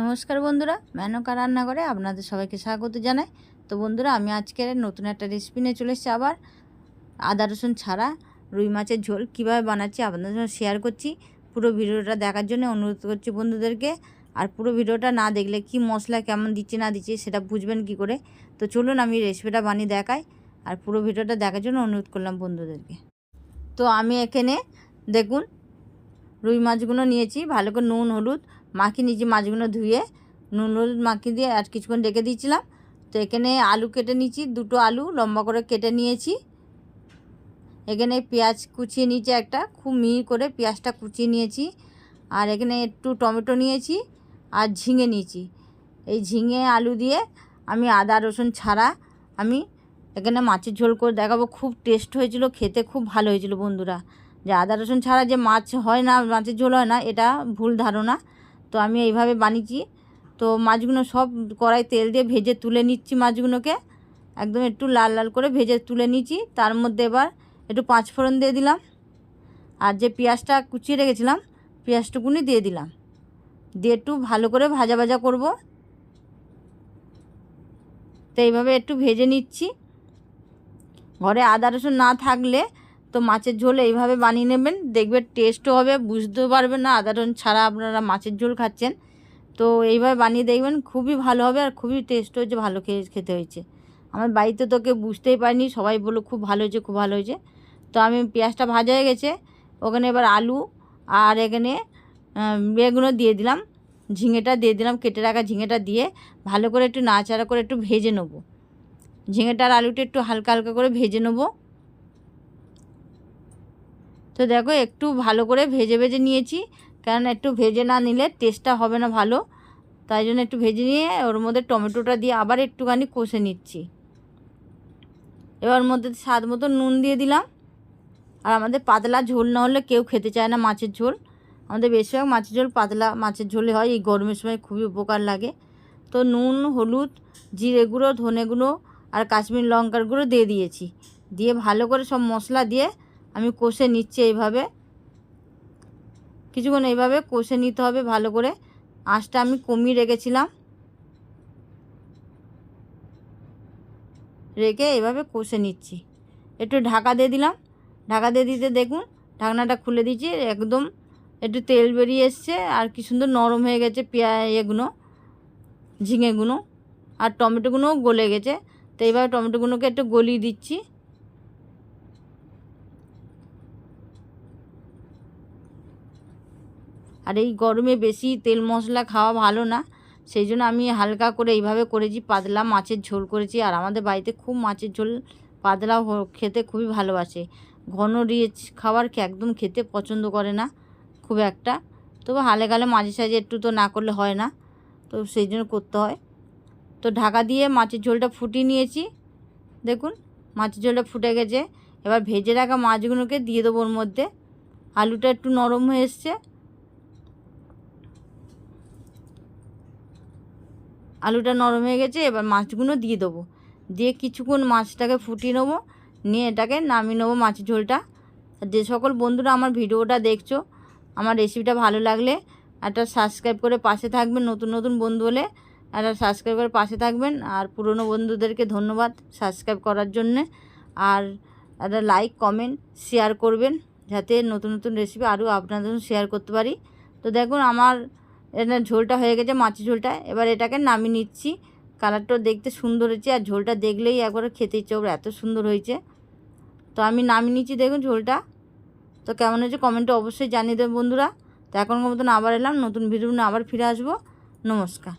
নমস্কার বন্ধুরা, মেনকা রান্নাঘরে আপনাদের সবাইকে স্বাগত জানাই। তো বন্ধুরা, আমি আজকের নতুন একটা রেসিপি নিয়ে চলে এসেছি আবার। আদা রসুন ছাড়া রুই মাছের ঝোল কীভাবে বানাচ্ছি আপনাদের সঙ্গে শেয়ার করছি। পুরো ভিডিওটা দেখার জন্য অনুরোধ করছি বন্ধুদেরকে। আর পুরো ভিডিওটা না দেখলে কি মশলা কেমন দিচ্ছে, না দিচ্ছে, সেটা বুঝবেন কি করে। তো চলুন আমি রেসিপিটা বানিয়ে দেখাই। আর পুরো ভিডিওটা দেখার জন্য অনুরোধ করলাম বন্ধুদেরকে। তো আমি এখানে দেখুন, রুই মাছগুলো নিয়েছি, ভালো করে নুন, হলুদ মাখিয়ে নিয়েছি মাছগুলো ধুয়ে, নুন হলুদ মাখিয়ে দিয়ে আর কিছুক্ষণ রেখে দিয়েছিলাম। তো এখানে আলু কেটে নিয়েছি, দুটো আলু লম্বা করে কেটে নিয়েছি। এখানে পেঁয়াজ কুচিয়ে নিয়েছি একটা, খুব মিহি করে পেঁয়াজটা কুচিয়ে নিয়েছি। আর এখানে একটু টমেটো নিয়েছি আর ঝিঙে নিয়েছি। এই ঝিঙে আলু দিয়ে আমি আদা, রসুন ছাড়া আমি এখানে মাছের ঝোল করে দেখাবো। খুব টেস্ট হয়েছিল, খেতে খুব ভালো হয়েছিল বন্ধুরা। যে আদা, রসুন ছাড়া যে মাছ হয় না, মাছের ঝোল হয় না, এটা ভুল ধারণা। তো আমি এইভাবে বানিয়েছি। তো মাছগুলো সব কড়াই তেল দিয়ে ভেজে তুলে নিচ্ছি মাছগুলোকে। একদম একটু লাল লাল করে ভেজে তুলে নিচ্ছি। তার মধ্যে এবার একটু পাঁচ ফোড়ন দিয়ে দিলাম। আর যে পেঁয়াজটা কুচিয়ে রেখেছিলাম, পেঁয়াজটুকুনি দিয়ে দিলাম। দিয়ে একটু ভালো করে ভাজা ভাজা করব। তো এইভাবে একটু ভেজে নিচ্ছি। ঘরে আদা রসুন না থাকলে তো মাছের ঝোল এইভাবে বানিয়ে নেবেন। দেখবেন টেস্টও হবে, বুঝতেও পারবেন না। আদা রসুন ছাড়া আপনারা মাছের ঝোল খাচ্ছেন। তো এইভাবে বানিয়ে দেখবেন, খুবই ভালো হবে আর খুবই টেস্ট হয়েছে, ভালো খেয়ে খেতে হয়েছে। আমার বাড়িতে তো কেউ বুঝতেই পারিনি, সবাই বলল খুব ভালো হয়েছে, খুব ভালো হয়েছে। তো আমি পেঁয়াজটা ভাজা হয়ে গেছে, ওখানে এবার আলু আর এখানে বেগুনও দিয়ে দিলাম। ঝিঙেটা দিয়ে দিলাম, কেটে রাখা ঝিঙেটা দিয়ে ভালো করে একটু নাড়াচাড়া করে একটু ভেজে নেব। ঝিঙেটার আলুটা একটু হালকা হালকা করে ভেজে নেব। তো দেখো, একটু ভালো করে ভেজে ভেজে নিয়েছি। কারণ একটু ভেজে না নিলে টেস্টটা হবে না ভালো। তাই জন্য একটু ভেজে নিয়ে ওর মধ্যে টমেটোটা দিয়ে আবার একটুখানি কষে নিচ্ছি। এবার মধ্যে স্বাদ মতো নুন দিয়ে দিলাম। আর আমাদের পাতলা ঝোল না হলে কেউ খেতে চায় না মাছের ঝোল। আমাদের বেশিরভাগ মাছের ঝোল পাতলা মাছের ঝোলে হয়, এই গরমের সময় খুবই উপকার লাগে। তো নুন, হলুদ, জিরে গুঁড়ো, ধনে গুঁড়ো আর কাশ্মীর লঙ্কার গুঁড়ো দিয়ে দিয়েছি। দিয়ে ভালো করে সব মশলা দিয়ে আমি কষে নিচ্ছি এইভাবে। কিছুক্ষণ এইভাবে কষে নিতে হবে ভালো করে। আঁচটা আমি কমিয়ে রেখেছিলাম। রেখে এইভাবে কষে নিচ্ছি। একটু ঢাকা দিয়ে দিলাম। ঢাকা দিয়ে দিতে দেখুন, ঢাকনাটা খুলে দিচ্ছি, একদম একটু তেল বেরিয়ে এসছে। আর কি সুন্দর নরম হয়ে গেছে পেঁয়া এগুলো ঝিঙেগুলো আর টমেটোগুলোও গলে গেছে। তো এইভাবে টমেটোগুলোকে একটু গলিয়ে দিচ্ছি। আর এই গরমে বেশি তেল মশলা খাওয়া ভালো না। সেই জন্য আমি হালকা করে এইভাবে করেছি, পাতলা মাছের ঝোল করেছি। আর আমাদের বাড়িতে খুব মাছের ঝোল পাতলা খেতে খুবই ভালোবাসে। ঘন রিচ খাবার একদম খেতে পছন্দ করে না, খুব একটা। তবে হালে গালে মাঝে সাঝে একটু তো না করলে হয় না, তো সেই জন্য করতে হয়। তো ঢাকা দিয়ে মাছের ঝোলটা ফুটিয়ে নিয়েছি। দেখুন, মাছের ঝোলটা ফুটে গেছে। এবার ভেজে রাখা মাছগুলোকে দিয়ে দেবো ওর মধ্যে। আলুটা একটু নরম হয়ে এসছে। আলুটা নরম হয়ে গেছে, এবার মাছগুলো দিয়ে দেবো। দিয়ে কিছুক্ষণ মাছটাকে ফুটিয়ে নেব, নিয়ে এটাকে নামিয়ে নেব মাছের ঝোলটা। যে সকল বন্ধুরা আমার ভিডিওটা দেখছ, আমার রেসিপিটা ভালো লাগলে একটা সাবস্ক্রাইব করে পাশে থাকবেন, নতুন নতুন বন্ধু হলে একটা সাবস্ক্রাইব করে পাশে থাকবেন। আর পুরনো বন্ধুদেরকে ধন্যবাদ সাবস্ক্রাইব করার জন্যে। আর একটা লাইক কমেন্ট শেয়ার করবেন, যাতে নতুন নতুন রেসিপি আরও আপনাদের শেয়ার করতে পারি। তো দেখুন, আমার এটা ঝোলটা হয়ে গেছে, মাছের ঝোলটা। এবার এটাকে নামিয়ে নিচ্ছি। কালারটাও দেখতে সুন্দর হয়েছে, আর ঝোলটা দেখলেই একবার খেতে ইচ্ছে এত সুন্দর হয়েছে। তো আমি নামিয়ে নিচ্ছি, দেখুন ঝোলটা। তো কেমন হয়েছে কমেন্টে অবশ্যই জানিয়ে দেবেন বন্ধুরা। তো এখনকার মতন আবার এলাম, নতুন ভিডিও নিয়ে আবার ফিরে আসব। নমস্কার।